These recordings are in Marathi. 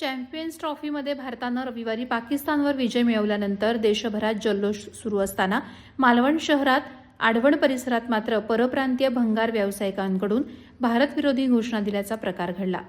चॅम्पियन्स ट्रॉफीमध्ये भारतानं रविवारी पाकिस्तानवर विजय मिळवल्यानंतर देशभरात जल्लोष सुरू असताना मालवण शहरात आडवण परिसरात मात्र परप्रांतीय भंगार व्यावसायिकांकडून भारतविरोधी घोषणा दिल्याचा प्रकार घडला.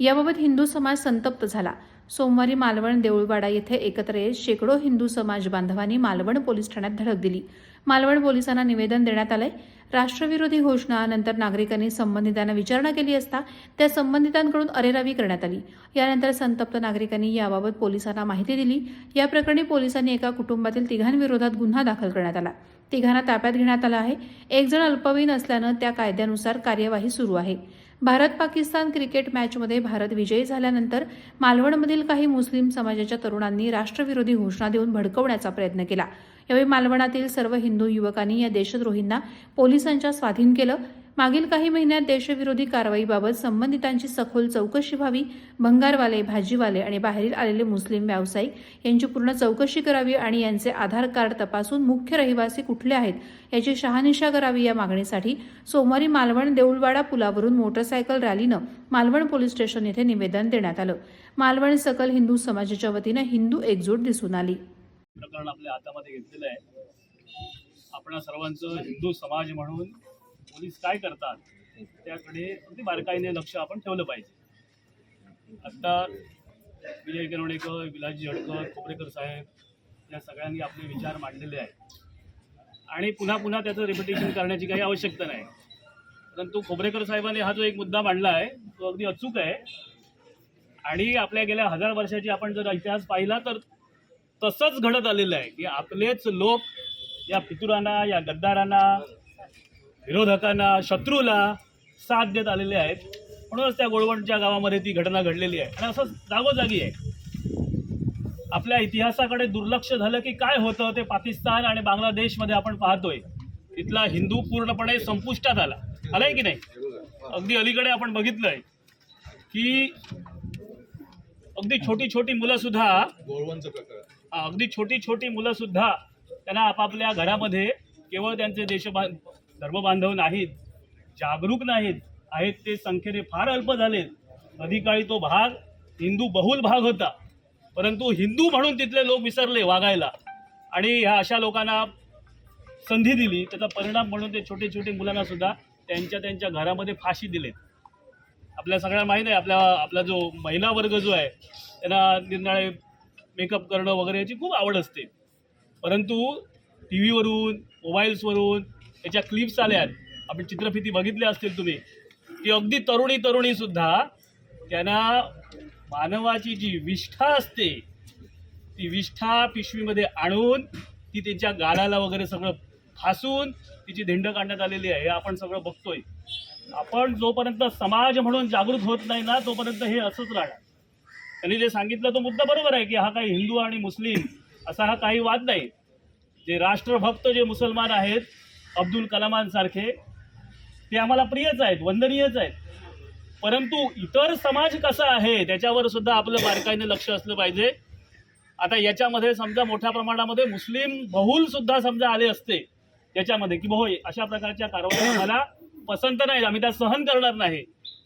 याबाबत हिंदू समाज संतप्त झाला. सोमवारी मालवण देऊळवाडा येथे एकत्र येत शेकडो हिंदू समाज बांधवांनी मालवण पोलीस ठाण्यात धडक दिली. मालवण पोलिसांना निवेदन देण्यात आलंय. राष्ट्रविरोधी घोषणा नंतर नागरिकांनी संबंधितांना विचारणा केली असता त्या संबंधितांकडून अरेरावी करण्यात आली. यानंतर संतप्त नागरिकांनी याबाबत पोलिसांना माहिती दिली. या प्रकरणी पोलिसांनी एका कुटुंबातील तिघांविरोधात गुन्हा दाखल करण्यात आला. तिघांना ताब्यात घेण्यात आला आहे. एक जण अल्पवयीन असल्यानं त्या कायद्यानुसार कार्यवाही सुरू आहे. भारत पाकिस्तान क्रिकेट मॅचमध्ये भारत विजयी झाल्यानंतर मालवणमधील काही मुस्लिम समाजाच्या तरुणांनी राष्ट्रविरोधी घोषणा देऊन भडकवण्याचा प्रयत्न केला. यावेळी मालवणातील सर्व हिंदू युवकांनी या देशद्रोहींना पोलिसांच्या स्वाधीन केलं. मागील काही महिन्यात देशविरोधी कारवाईबाबत संबंधितांची सखोल चौकशी व्हावी भंगारवाले भाजीवाले आणि बाहेरील आलेले मुस्लिम व्यावसायिक यांची पूर्ण चौकशी करावी आणि यांचे आधार कार्ड तपासून मुख्य रहिवासी कुठले आहेत याची शहानिशा करावी या मागणीसाठी सोमवारी मालवण देऊळवाडा पुलावरून मोटरसायकल रॅलीनं मालवण पोलीस स्टेशन येथे निवेदन देण्यात आलं. मालवण सकल हिंदू समाजाच्या वतीनं हिंदू एकजूट दिसून आली. प्रकरण आपल्या हातामध्ये घेतलेलं आहे. आपण सर्वांचं हिंदू समाज म्हणून पोलीस काय करतात त्याकडे अगदी बारकाईने लक्ष आपण ठेवलं पाहिजे. आत्ता विजय गिरवणेकर विलाजी झडकर खोबरेकर साहेब या सगळ्यांनी आपले विचार मांडलेले आहेत. आणि पुन्हा पुन्हा त्याचं रिपिटेशन करण्याची काही आवश्यकता नाही. परंतु खोबरेकर साहेबांनी हा जो एक मुद्दा मांडला आहे तो अगदी अचूक आहे. आणि आपल्या गेल्या हजार वर्षाची आपण जर इतिहास पाहिला तर तसंच घडत आलेलं आहे की आपलेच लोक या फितुरांना या गद्दारांना विरोधकांना शत्रूला साथ देत आलेले आहेत. म्हणूनच त्या गोळवणच्या गावामध्ये ती घटना घडलेली आहे. आणि असं जागोजागी आहे. आपल्या इतिहासाकडे दुर्लक्ष झालं की काय होतं ते पाकिस्तान आणि बांगलादेशमध्ये आपण पाहतोय. तिथला हिंदू पूर्णपणे संपुष्टात आला. आलाय की नाही? अगदी अलीकडे आपण बघितलंय की अगदी छोटी छोटी मुलं सुद्धा अगदी छोटी छोटी मुलं सुद्धा त्यांना आपापल्या घरामध्ये केवळ त्यांचे देशबां धर्मबांधव नाहीत जागरूक नाहीत आहेत ते संख्येने फार अल्प झालेत. अधिकाळी तो भाग हिंदू बहुल भाग होता. परंतु हिंदू म्हणून तिथले लोक विसरले वागायला. आणि ह्या अशा लोकांना संधी दिली. त्याचा परिणाम म्हणून ते छोटे छोटे मुलांना सुद्धा त्यांच्या त्यांच्या घरामध्ये फाशी दिलेत. आपल्या सगळ्यांना माहीत आहे आपल्या आपला जो महिला वर्ग जो आहे त्यांना निरनिराळे मेकअप करणं वगैरे याची खूप आवड असते. परंतु टी व्हीवरून मोबाईल्सवरून याच्या क्लिप्स आल्यात आपण चित्रफिती बघितल्या असतील तुम्ही. की अगदी तरुणी तरुणीसुद्धा त्यांना मानवाची जी विष्ठा असते ती विष्ठा पिशवीमध्ये आणून ती त्यांच्या गालाला वगैरे सगळं फासून तिची धिंड काढण्यात आलेली आहे. हे आपण सगळं बघतोय. आपण जोपर्यंत समाज म्हणून जागृत होत नाही ना तोपर्यंत हे असंच राहणार. त्यांनी जे सांगितलं तो मुद्दा बरोबर आहे की हा काही हिंदू आणि मुस्लिम असा हा काही वाद नाही. जे राष्ट्रभक्त जे मुसलमान आहेत अब्दुल कलामांसारखे ते आम्हाला प्रियच आहेत वंदनीयच आहेत. परंतु इतर समाज कसा आहे त्याच्यावर सुद्धा आपलं बारकाईने लक्ष असलं पाहिजे. आता याच्यामध्ये समजा मोठ्या प्रमाणामध्ये मुस्लिम बहुल सुद्धा समजा आले असते याच्यामध्ये की होय अशा प्रकारच्या कारवाई आम्हाला पसंत नाही आम्ही त्या सहन करणार नाही.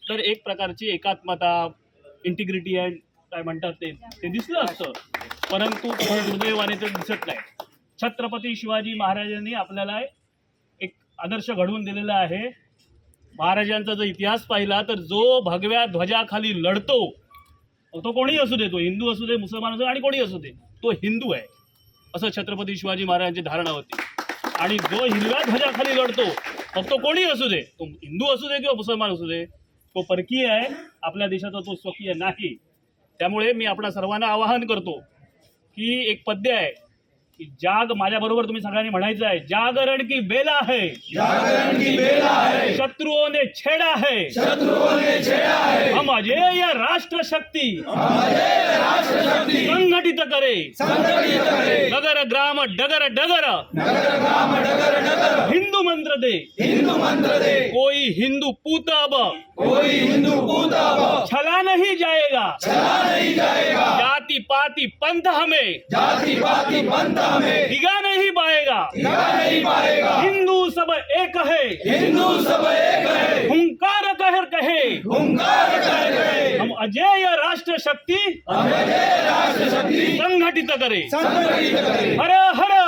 तर एक प्रकारची एकात्मता इंटिग्रिटी अँड काय म्हणतात ते ते दिसलं असतं. परंतु दुर्दैवाने ते दिसत नाही. छत्रपती शिवाजी महाराजांनी आपल्याला आदर्श घडवून दिलेला आहे. महाराजांचा जर इतिहास पाहिला तर जो भगव्या ध्वजाखाली लढतो तो कोणीही असू दे तो हिंदू असू दे मुसलमान असू दे आणि कोणी असू दे तो हिंदू आहे. असं छत्रपती शिवाजी महाराजांची धारणा होती. आणि जो हिरव्या ध्वजाखाली लढतो मग तो कोणी असू दे तो हिंदू असू दे किंवा मुसलमान असू दे तो परकीय आहे आपल्या देशाचा तो स्वकीय नाही. त्यामुळे मी आपणा सर्वांना आवाहन करतो की एक पद्य आहे की जाग माझ्याबरोबर तुम्ही सगळ्यांनी म्हणायचं आहे. जागरण की बेला है. जागरण की बेला है. शत्रुओं ने छेड़ा है. शत्रुओं ने छेड़ा है. हम अजेय राष्ट्र शक्ति राष्ट्र शक्ति संघटित करे. संगठित करे. नगर ग्राम डगर डगर. नगर ग्राम डगर डगर. हिंदू मंत्र दे. हिंदू मंत्र दे. कोई हिंदू पूता अब. कोई हिंदू पूता छला नहीं जाएगा. चला नहीं जाएगा. जाति पंथ हमें। जाति पाति पंथ हमें। दिगा नहीं पाएगा। दिखा नहीं पाएगा। हिंदू सब एक है। हिंदू सब एक है। हुंकार कहर कहे। हुंकार कर गए हम अजेय राष्ट्र शक्ति। हमें दे राष्ट्र शक्ति। संघटित करे। संगठित करे। हर हर